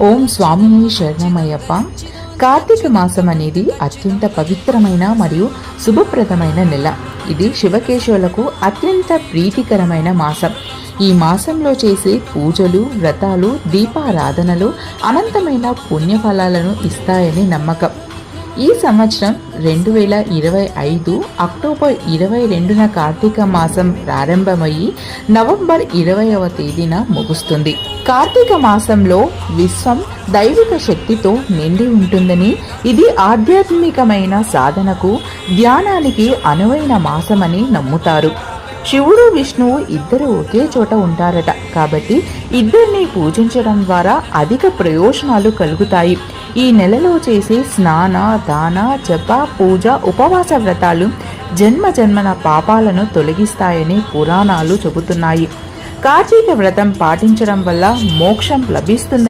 ఓం స్వామిని శరణమయ్యప్ప. కార్తీక మాసం అనేది అత్యంత పవిత్రమైన మరియు శుభప్రదమైన నెల. ఇది శివకేశవులకు అత్యంత ప్రీతికరమైన మాసం. ఈ మాసంలో చేసే పూజలు వ్రతాలు దీపారాధనలు అనంతమైన పుణ్యఫలాలను ఇస్తాయని నమ్మకం. ఈ సంవత్సరం రెండు వేల ఇరవై ఐదు అక్టోబర్ ఇరవై రెండున కార్తీక మాసం ప్రారంభమయ్యి నవంబర్ ఇరవైవ తేదీన ముగుస్తుంది. కార్తీక మాసంలో విశ్వం దైవిక శక్తితో నిండి ఉంటుందని ఇది ఆధ్యాత్మికమైన సాధనకు ధ్యానానికి అనువైన మాసమని నమ్ముతారు. శివుడు విష్ణువు ఇద్దరు ఒకే చోట ఉంటారట. కాబట్టి ఇద్దరిని పూజించడం ద్వారా అధిక ప్రయోజనాలు కలుగుతాయి. ఈ నెలలో చేసే స్నాన దాన జప పూజ ఉపవాస వ్రతాలు జన్మ జన్మన పాపాలను తొలగిస్తాయని పురాణాలు చెబుతున్నాయి. కార్తీక వ్రతం పాటించడం వల్ల మోక్షం లభిస్తుంది.